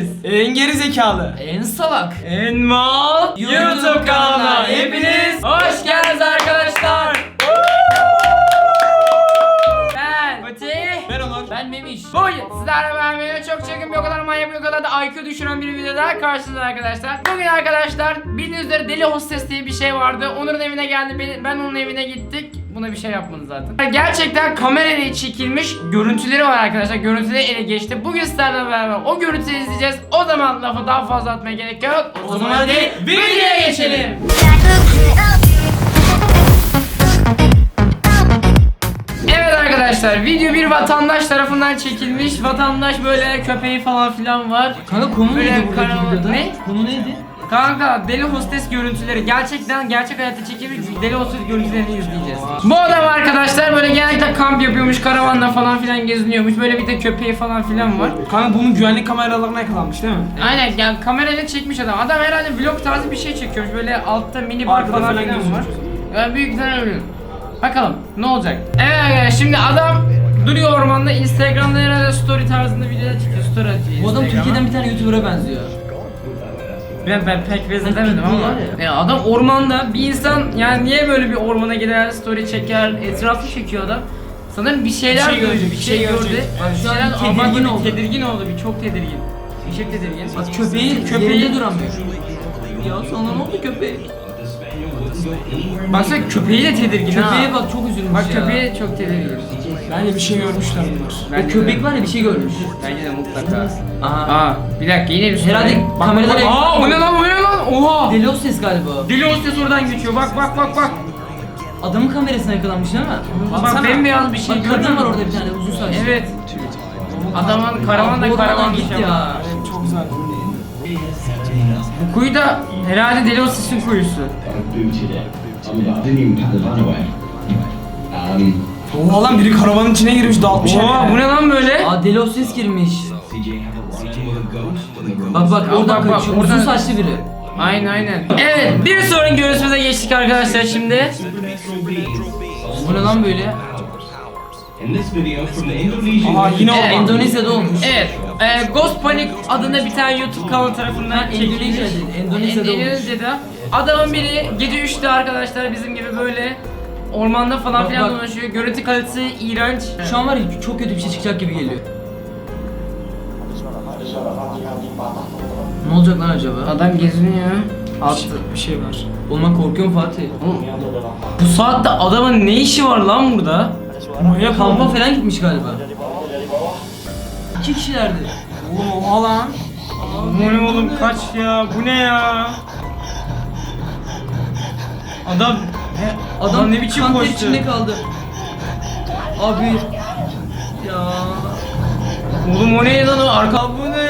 beyinsiz, En geri zekalı. En salak. en mal YouTube YouTube kanalına hepiniz hoş geldiniz arkadaşlar. Ben Fatih. Ben Onur. Ben Memiş. Bugün sizlerle beraber çok çirkin bir o kadar manyak bir o kadar da IQ düşüren bir video daha karşınızda arkadaşlar. Bugün arkadaşlar bildiğiniz üzere deli hostes diye bir şey vardı. Onur'un evine geldi ben- ben onun evine gittik. Buna bir şey yapmadı zaten. Gerçekten kamerayla çekilmiş görüntüleri var arkadaşlar. Görüntüleri ele geçti. Bugün sizlerle beraber o görüntüleri izleyeceğiz. O zaman lafı daha fazla atmaya gerek yok. O, zaman hadi videoya geçelim. Evet arkadaşlar video bir vatandaş tarafından çekilmiş. Vatandaş böyle köpeği falan filan var. Kanka konu Böyle neydi buradaki videoda? Ne? Konu neydi? Kanka deli hostes görüntüleri gerçekten gerçek hayatta çekilmiş deli hostes görüntülerini izleyeceğiz. Bu adam arkadaşlar böyle genellikle kamp yapıyormuş, karavanda falan filan geziniyormuş. Böyle bir de köpeği falan filan var. Kanka bunun güvenlik kameralarına yakalanmış değil mi? Aynen yani kamerayla çekmiş adam. Adam herhalde vlog tarzı bir şey çekiyormuş. Böyle altta mini bar Arkada falan falan filan var. Yani büyük ihtimalle öyle. Bakalım ne olacak. Evet arkadaşlar şimdi adam duruyor ormanda Instagram'da herhalde story tarzında videolar çekiyor. Story atıyor Bu adam Instagram'a. Türkiye'den bir tane YouTuber'a benziyor. Ben, ben pek benzetemedim Pitbull ama ya. ya adam ormanda bir insan yani niye böyle bir ormana gider story çeker etrafı çekiyor adam sanırım bir şeyler şey gördü bir şey şey gördü yani Şu an tedirgin abartı bir oldu. tedirgin oldu bir çok tedirgin bir şey tedirgin Bak köpeği, Köpeği- duramıyor. Ya sana ne oldu köpeğe? Baksana köpeği de tedirgin ha Köpeğe bak çok üzülmüş bak ya. köpeği çok tedirgin Bence bir şey görmüşler bunlar. Bence O köpek de. var ya bir şey görmüş. bence de mutlaka Aha. aa bir dakika yine bir. Herhalde Bak, kameradan- bak, aa bu ne lan bu ne lan oha Deli o ses galiba. deli hostes oradan geçiyor bak bak bak bak Adamın kamerasına yakalanmış değil mi? bak Baksana. bembeyaz bir şey Bak kadın var orada bir tane uzun saçlı. Evet. Adamın karavan da karavan gitti gitti ya. Evet, çok güzel. Bu kuyu da herhalde Deli Osis'in kuyusu. booted it. I didn't even pack the van away. Um, Oha lan biri karavanın içine girmiş dağıtmış Oha bu ne lan böyle? Aa ses girmiş. Bak bak oradan bak, bak, kaçıyor. oradan- Uzun saçlı biri. Aynen aynen. Evet bir sonraki görüşümüze geçtik arkadaşlar şimdi. Bu ne lan böyle? Aha yine Evet. Endonezya'da olmuş. Evet. E, Ghost Panic adında bir tane YouTube kanalı tarafından çekilmiş. Endonezya değil, Endonezya'da olmuş. Endonezya'da. Adamın biri gece 3'te arkadaşlar bizim gibi böyle ormanda falan Bak, filan bak. dolaşıyor. Görüntü kalitesi iğrenç. Şu an var ya çok kötü bir şey çıkacak gibi geliyor. Ne olacak lan acaba? Adam geziniyor. Altta. Bir şey var. Olmak korkuyorum Fatih. Oğlum, Bu saatte adamın ne işi var lan burada? Manyak Kampa falan gitmiş galiba. İki kişilerdi. Oğlum oha lan. Bu ne oğlum kaç ya? Bu ne ya? Adam Adam, ne biçim koştu? içinde kaldı. Abi. Ya. Oğlum o ne lan o arka bu ne?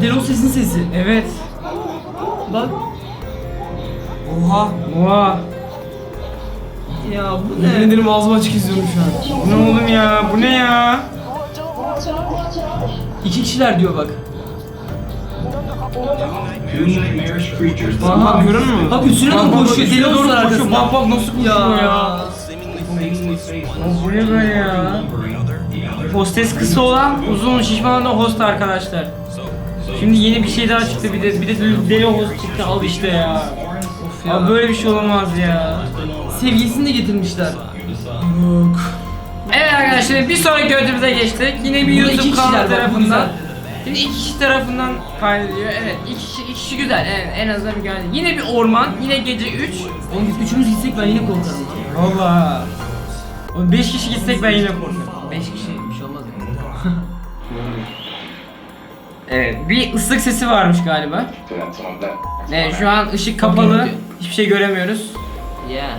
Deli o sesin sesi. Evet. Bak. Oha. Oha. Ya bu Yemin ne? ederim ağzım açık izliyorum şu an. Bu ne oğlum ya? Bu ne ya? İki kişiler diyor bak. Aha görüyor musun? Bak üstüne doğru koşuyor. Deli doğru koşuyor. Bak bak nasıl koşuyor ya. Bu ne böyle ya? Hostes kısa olan uzun şişman da host arkadaşlar. Şimdi yeni bir şey daha çıktı bir de bir de deli host çıktı al işte ya. Of ya. Abi böyle bir şey olamaz ya. Sevgilisini de getirmişler. Yok. Evet arkadaşlar bir sonraki görüntümüze geçtik. Yine bir Burada iki YouTube kişiler kanalı bu tarafından. güzel. Şimdi iki kişi tarafından kaydediliyor. Evet iki kişi, iki kişi güzel. Evet, en azından bir geldi. Yine bir orman, yine gece 3. Oğlum biz üçümüz gitsek ben yine korkarım. Valla. Oğlum 5 kişi gitsek ben yine korkarım. Beş kişi bir şey olmaz ya. Evet bir ıslık sesi varmış galiba. Evet şu an ışık kapalı. Hiçbir şey göremiyoruz. Yeah.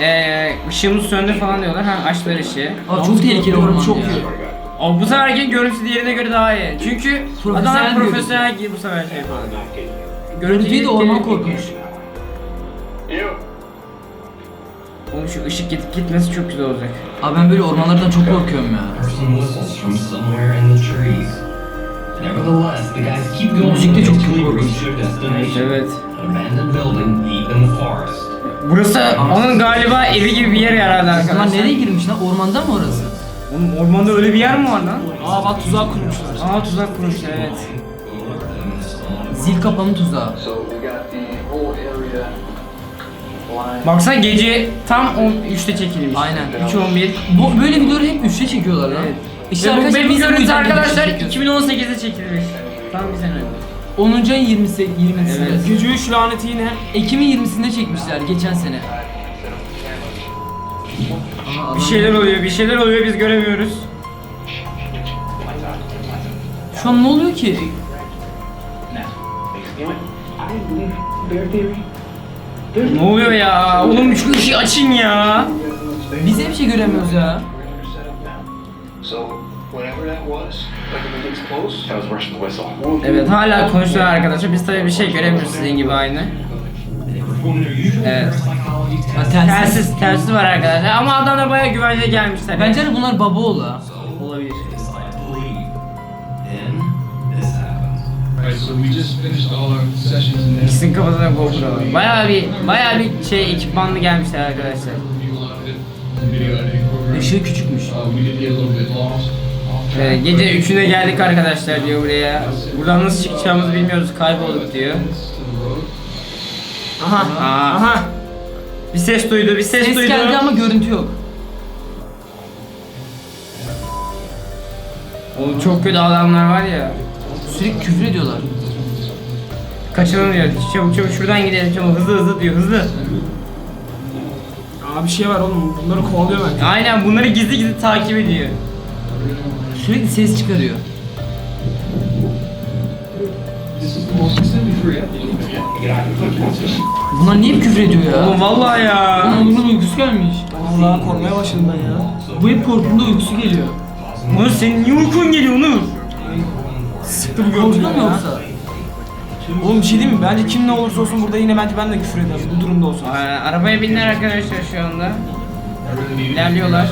Ee, ışığımız söndü falan diyorlar. Ha açtılar ışığı. Abi çok tehlikeli orman Çok ya. iyi. O bu seferki görüntüsü diğerine göre daha iyi. Çünkü Profesyonel adam görüntü. profesyonel gibi bu sefer şey yapıyor. Görüntüyü de orman korkmuş. Oğlum şu ışık gidip gitmesi çok güzel olacak. Abi ben böyle ormanlardan çok korkuyorum ya. Müzik de çok korkunç. destination. Evet. An abandoned building deep in the forest. Burası onun galiba evi gibi bir yer herhalde Lan arkadaşlar. nereye girmiş lan? Ormanda mı orası? Oğlum ormanda öyle bir yer mi var lan? Aa bak tuzak kurmuşlar. Aa tuzak kurmuşlar evet. Zil kapanı tuzağı. Baksana gece tam 13'te çekilmiş. Aynen. 3.11. Bu böyle videoları hep 3'te çekiyorlar lan. Evet. İşte Ve bu, görüntü videoyu arkadaşlar üçte çekiyoruz. 2018'de çekilmiş. Tam bir sene önce. 10. ayın 20'si 20'sinde. Evet. Gece 3 laneti yine. Ekim'in 20'sinde çekmişler geçen sene. Aa, Bir şeyler oluyor, bir şeyler oluyor biz göremiyoruz. Şu an ne oluyor ki? Ne oluyor ya? Oğlum şu ışığı açın ya. Biz de bir şey göremiyoruz ya. So whatever that was, Evet hala konuşuyor arkadaşlar. Biz tabii bir şey göremiyoruz sizin gibi aynı. Evet. Ha, telsiz. Telsiz, telsiz var arkadaşlar ama adamlar bayağı güvence gelmişler. Bence de bunlar baba oğlu ha. olabilir. İkisinin kafasına GoPro var. Bayağı bir, bayağı bir şey ekipmanlı gelmişler arkadaşlar. Işığı küçükmüş. Evet, gece 3'üne geldik arkadaşlar diyor buraya. Buradan nasıl çıkacağımızı bilmiyoruz, kaybolduk diyor. Aha. Aa. Aha. Bir ses duydu, bir ses, Ses duydu. geldi ama görüntü yok. Oğlum çok kötü adamlar var ya. Sürekli küfür ediyorlar. Kaçalım diyor. Çabuk çabuk şuradan gidelim çabuk hızlı hızlı diyor hızlı. Aa bir şey var oğlum. Bunları kovalıyor bence. Aynen bunları gizli gizli takip ediyor. Sürekli ses çıkarıyor. Bunlar niye küfür ediyor ya? Oğlum vallahi ya. Oğlum uykusu gelmiş. Allah korkmaya başladım ben ya. Bu hep korktuğunda uykusu geliyor. Onur senin niye uykun geliyor Onur? Sıktım gördüm mu ya. yoksa? Oğlum bir şey diyeyim mi? Bence kim ne olursa olsun burada yine bence ben de küfür ederim bu durumda olsa. Aa, arabaya binler arkadaşlar şu anda. İlerliyorlar.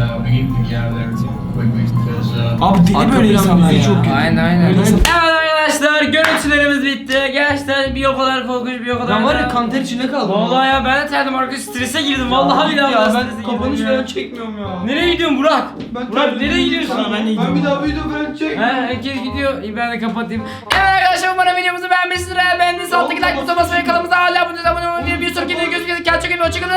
Uh, we needed to get out of there quickly because uh, Abi deli böyle insanlar ya. çok kötü. Aynen aynen. Öyle Evet arkadaşlar görüntülerimiz bitti. Gerçekten bir o kadar korkunç bir o kadar. Ben var ya kanter içinde kaldım. Vallahi ya ben de terdim arkadaş strese girdim. Vallahi billahi ya ben ben kapanış ya. falan çekmiyorum ya. Nereye gidiyorsun Burak? Burak nereye gidiyorsun? Sana ben de gidiyorum. daha video falan çek. He herkes gidiyor. İyi ben de kapatayım. Evet arkadaşlar umarım videomuzu beğenmişsinizdir. Eğer beğendiyseniz alttaki like butonuna basmayı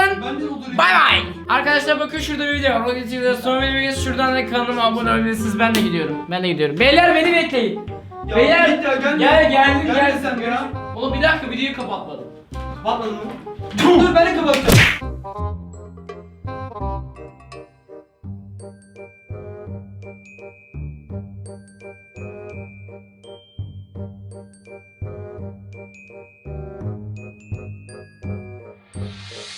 Hoşçakalın. Bay bay. Arkadaşlar bakın şurada bir video var. Rocket TV'de son videoyu şuradan da kanalıma abone olabilirsiniz. Ben de gidiyorum. Ben de gidiyorum. Beyler beni bekleyin. Ya Beyler gel, gel geldim gel. Sen ya. Oğlum bir dakika videoyu kapatmadım. Kapatmadın mı? Dur ben de kapatacağım. Yeah.